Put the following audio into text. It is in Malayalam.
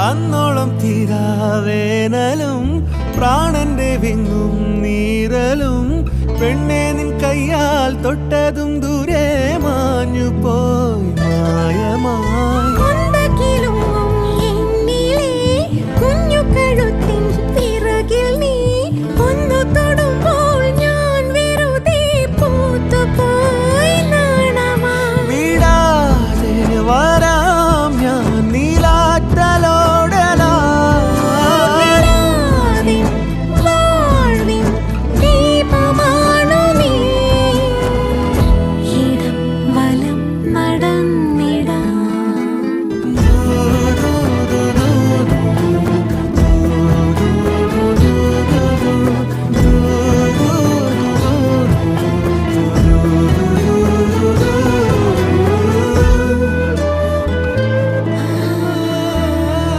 അന്നോളം തീരാവേനലും പ്രാണന്റെ വിങ്ങും നീരലും പെണ്ണേ നിൻ കയ്യാൽ തൊട്ടതും ദൂരെ മാഞ്ഞു പോയി